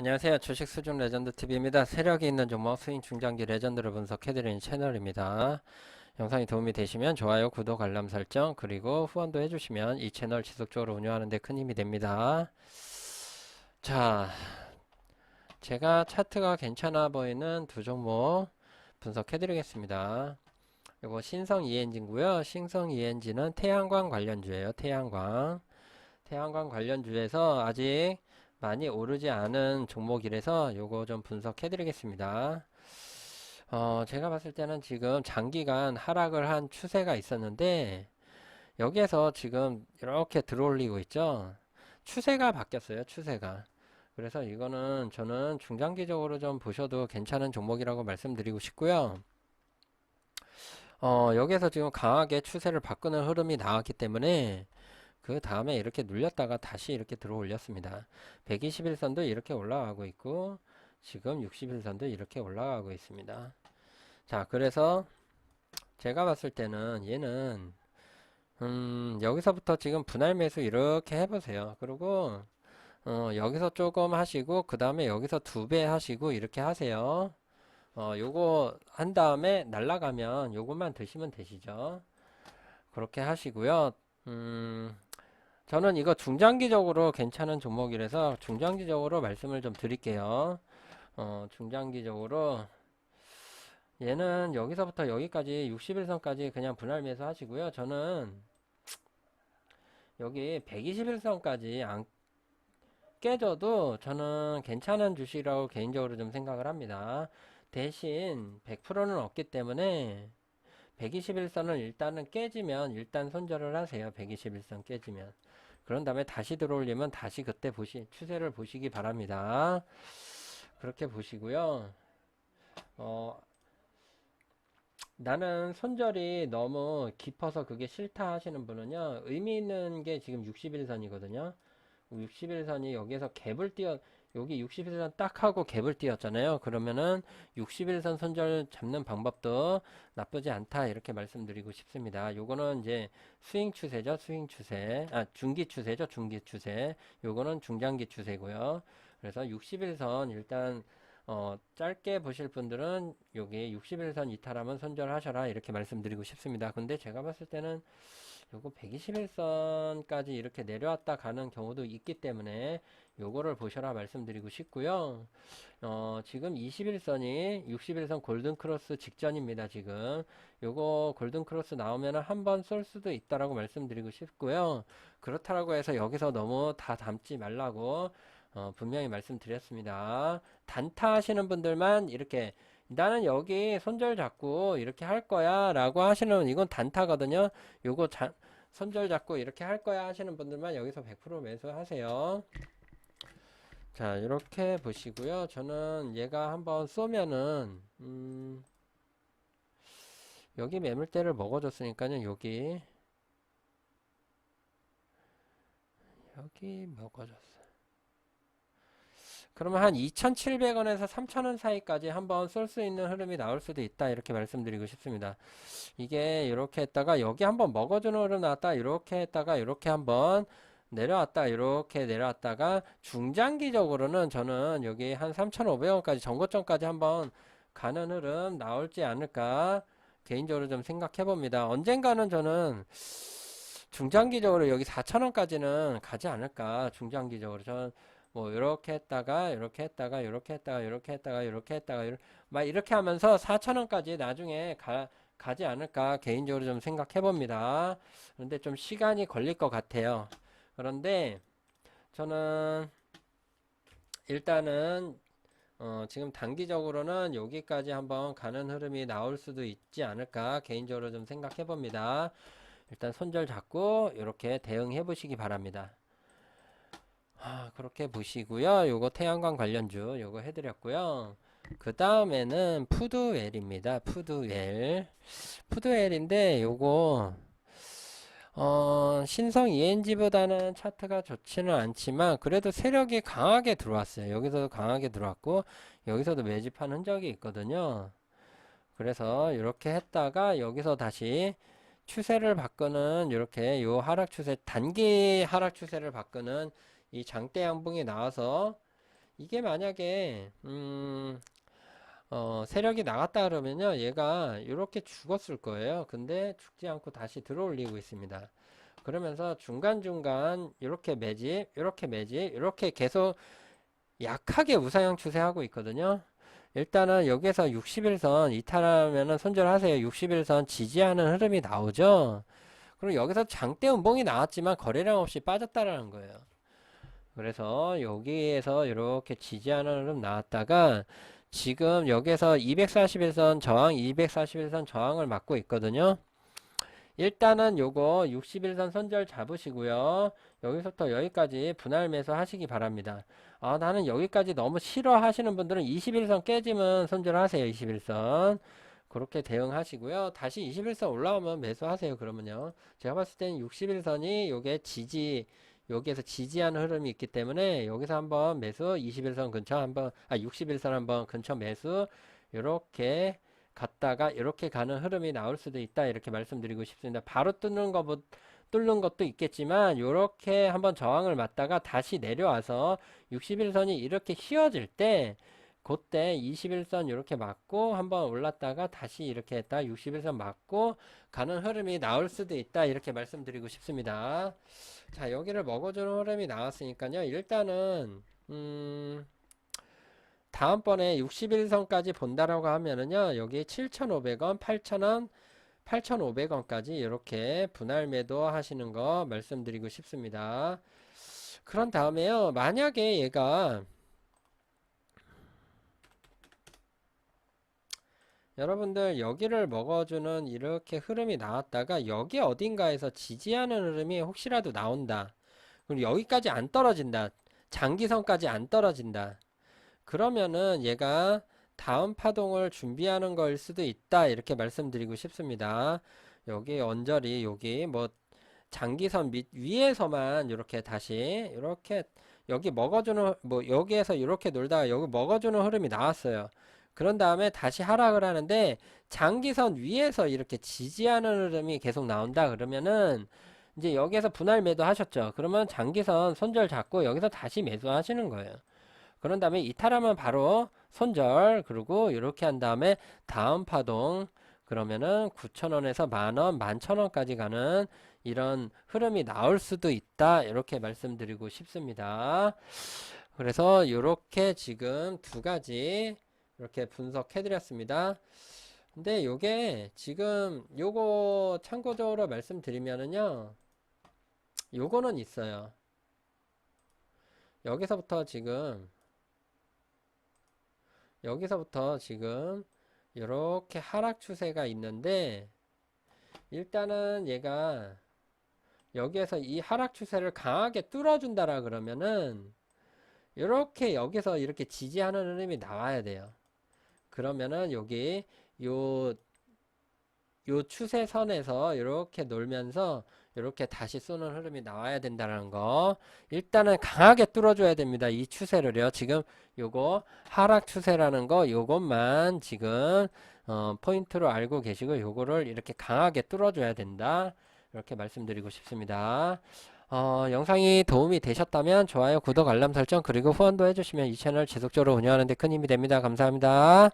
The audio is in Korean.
안녕하세요. 주식 수준 레전드 TV입니다. 세력이 있는 종목 스윙 중장기 레전드를 분석해드리는 채널입니다. 영상이 도움이 되시면 좋아요, 구독, 알람 설정, 그리고 후원도 해주시면 이 채널 지속적으로 운영하는 데 큰 힘이 됩니다. 자, 제가 차트가 괜찮아 보이는 두 종목 분석해드리겠습니다. 이거 신성 ENG고요. 신성 ENG는 태양광 관련주예요. 태양광. 태양광 관련주에서 아직 많이 오르지 않은 종목이라서 요거 좀 분석해 드리겠습니다. 어, 제가 봤을 때는 지금 장기간 하락을 한 추세가 있었는데 여기에서 지금 이렇게 들어올리고 있죠. 추세가 바뀌었어요. 추세가. 그래서 이거는 저는 중장기적으로 좀 보셔도 괜찮은 종목이라고 말씀드리고 싶고요. 어, 여기에서 지금 강하게 추세를 바꾸는 흐름이 나왔기 때문에 그 다음에 이렇게 눌렸다가 다시 이렇게 들어 올렸습니다. 121선도 이렇게 올라가고 있고 지금 61선도 이렇게 올라가고 있습니다. 자, 그래서 제가 봤을 때는 얘는 음, 여기서부터 지금 분할 매수 이렇게 해보세요. 그리고 어, 여기서 조금 하시고 그 다음에 여기서 두 배 하시고 이렇게 하세요. 어, 요거 한 다음에 날라가면 요것만 드시면 되시죠. 그렇게 하시고요. 음, 저는 이거 중장기적으로 괜찮은 종목이라서 중장기적으로 말씀을 좀 드릴게요. 어, 중장기적으로 얘는 여기서부터 여기까지 61선까지 그냥 분할 매수 하시고요. 저는 여기 121선까지 안 깨져도 저는 괜찮은 주식이라고 개인적으로 좀 생각을 합니다. 대신 100%는 없기 때문에 121선을 일단은 깨지면 일단 손절을 하세요. 121선 깨지면. 그런 다음에 다시 들어올리면 다시 그때 보시, 추세를 보시기 바랍니다. 그렇게 보시고요. 어, 나는 손절이 너무 깊어서 그게 싫다 하시는 분은요, 의미 있는 게 지금 61선이거든요. 61선이 여기에서 갭을 띄어, 여기 61선 딱 하고 갭을 띄었잖아요. 그러면은 61선 손절 잡는 방법도 나쁘지 않다 이렇게 말씀드리고 싶습니다. 요거는 이제 스윙 추세죠. 스윙 추세. 아, 중기 추세죠. 중기 추세. 요거는 중장기 추세고요. 그래서 61선 일단 어, 짧게 보실 분들은 여기 61선 이탈하면 손절하셔라 이렇게 말씀드리고 싶습니다. 근데 제가 봤을 때는 요거 121선까지 이렇게 내려왔다 가는 경우도 있기 때문에 요거를 보셔라 말씀드리고 싶고요. 어, 지금 21선이 61선 골든크로스 직전입니다. 지금 요거 골든크로스 나오면 한 번 쏠 수도 있다라고 말씀드리고 싶고요. 그렇다라고 해서 여기서 너무 다 담지 말라고 어, 분명히 말씀드렸습니다. 단타 하시는 분들만 이렇게 나는 여기 손절 잡고 이렇게 할 거야 라고 하시는 이건 단타거든요. 요거 자, 손절 잡고 이렇게 할 거야 하시는 분들만 여기서 100% 매수하세요. 자 이렇게 보시고요. 저는 얘가 한번 쏘면은 음, 여기 매물대를 먹어줬으니까요. 여기 여기 먹어줬어. 그러면 한 2,700원에서 3,000원 사이까지 한번 쏠 수 있는 흐름이 나올 수도 있다. 이렇게 말씀드리고 싶습니다. 이게 이렇게 했다가 여기 한번 먹어주는 흐름 나왔다. 이렇게 했다가 이렇게 한번 내려왔다. 이렇게 내려왔다가 중장기적으로는 저는 여기 한 3,500원까지 전고점까지 한번 가는 흐름 나올지 않을까 개인적으로 좀 생각해 봅니다. 언젠가는 저는 중장기적으로 여기 4,000원까지는 가지 않을까 중장기적으로 저는 뭐 이렇게 했다가 이렇게 했다가 이렇게 했다가 이렇게 했다가 이렇게 했다가 막 이렇게 하면서 4천 원까지 나중에 가, 가지 않을까 개인적으로 좀 생각해 봅니다. 그런데 좀 시간이 걸릴 것 같아요. 그런데 저는 일단은 어 지금 단기적으로는 여기까지 한번 가는 흐름이 나올 수도 있지 않을까 개인적으로 좀 생각해 봅니다. 일단 손절 잡고 이렇게 대응해 보시기 바랍니다. 아, 그렇게 보시고요. 요거 태양광 관련주 요거 해드렸고요. 그 다음에는 푸드웰입니다. 푸드웰. 푸드웰인데 요거 어, 신성 ENG보다는 차트가 좋지는 않지만 그래도 세력이 강하게 들어왔어요. 여기서도 강하게 들어왔고 여기서도 매집한 흔적이 있거든요. 그래서 이렇게 했다가 여기서 다시 추세를 바꾸는 이렇게 요 하락 추세 단기 하락 추세를 바꾸는 이 장대 양봉이 나와서 이게 만약에 음, 어, 세력이 나갔다 그러면요 얘가 이렇게 죽었을 거예요. 근데 죽지 않고 다시 들어올리고 있습니다. 그러면서 중간중간 이렇게 매집 이렇게 매집 이렇게 계속 약하게 우상향 추세하고 있거든요. 일단은 여기서 61선 이탈하면은 손절하세요. 61선 지지하는 흐름이 나오죠? 그리고 여기서 장대 음봉이 나왔지만 거래량 없이 빠졌다라는 거예요 그래서 여기에서 이렇게 지지하는 흐름 나왔다가 지금 여기서 241선 저항, 241선 저항을 맞고 있거든요. 일단은 요거 61선 손절 잡으시고요. 여기서부터 여기까지 분할 매수 하시기 바랍니다. 아, 나는 여기까지 너무 싫어 하시는 분들은 21선 깨지면 손절하세요. 21선. 그렇게 대응하시고요. 다시 21선 올라오면 매수하세요. 그러면요. 제가 봤을 때는 61선이 요게 지지 여기에서 지지하는 흐름이 있기 때문에 여기서 한번 매수 21선 근처 한번 아 61선 한번 근처 매수 이렇게 갔다가 이렇게 가는 흐름이 나올 수도 있다 이렇게 말씀드리고 싶습니다. 바로 뚫는 거 뚫는 것도 있겠지만 이렇게 한번 저항을 맞다가 다시 내려와서 61선이 이렇게 휘어질 때 그때 21선 이렇게 맞고 한번 올랐다가 다시 이렇게 했다. 61선 맞고 가는 흐름이 나올 수도 있다. 이렇게 말씀드리고 싶습니다. 자 여기를 먹어주는 흐름이 나왔으니까요. 일단은 음 다음번에 61선까지 본다라고 하면은요. 여기 7,500원 8,000원 8,500원까지 이렇게 분할 매도 하시는 거 말씀드리고 싶습니다. 그런 다음에요. 만약에 얘가 여러분들 여기를 먹어주는 이렇게 흐름이 나왔다가 여기 어딘가에서 지지하는 흐름이 혹시라도 나온다. 그리고 여기까지 안 떨어진다. 장기선까지 안 떨어진다. 그러면은 얘가 다음 파동을 준비하는 걸 수도 있다. 이렇게 말씀드리고 싶습니다. 여기 언저리 여기 뭐 장기선 밑 위에서만 이렇게 다시 이렇게 여기 먹어주는 뭐 여기에서 이렇게 놀다가 여기 먹어주는 흐름이 나왔어요. 그런 다음에 다시 하락을 하는데 장기선 위에서 이렇게 지지하는 흐름이 계속 나온다 그러면은 이제 여기에서 분할 매도 하셨죠. 그러면 장기선 손절 잡고 여기서 다시 매수 하시는 거예요. 그런 다음에 이탈하면 바로 손절 그리고 이렇게 한 다음에 다음 파동 그러면은 9,000원에서 만원, 11,000원까지 가는 이런 흐름이 나올 수도 있다. 이렇게 말씀드리고 싶습니다. 그래서 이렇게 지금 두 가지 이렇게 분석해 드렸습니다. 근데 요게 지금 요거 참고적으로 말씀드리면은요. 요거는 있어요. 여기서부터 지금 여기서부터 지금 이렇게 하락 추세가 있는데 일단은 얘가 여기에서 이 하락 추세를 강하게 뚫어준다라 그러면은 이렇게 여기서 이렇게 지지하는 흐름이 나와야 돼요. 그러면은 여기 요, 요 추세선에서 이렇게 놀면서 이렇게 다시 쏘는 흐름이 나와야 된다는 거. 일단은 강하게 뚫어줘야 됩니다 이 추세를요. 지금 요거 하락 추세라는 거 요것만 지금 어, 포인트로 알고 계시고 요거를 이렇게 강하게 뚫어줘야 된다. 이렇게 말씀드리고 싶습니다 어, 영상이 도움이 되셨다면 좋아요 구독 알람 설정 그리고 후원도 해주시면 이 채널 지속적으로 운영하는 데 큰 힘이 됩니다. 감사합니다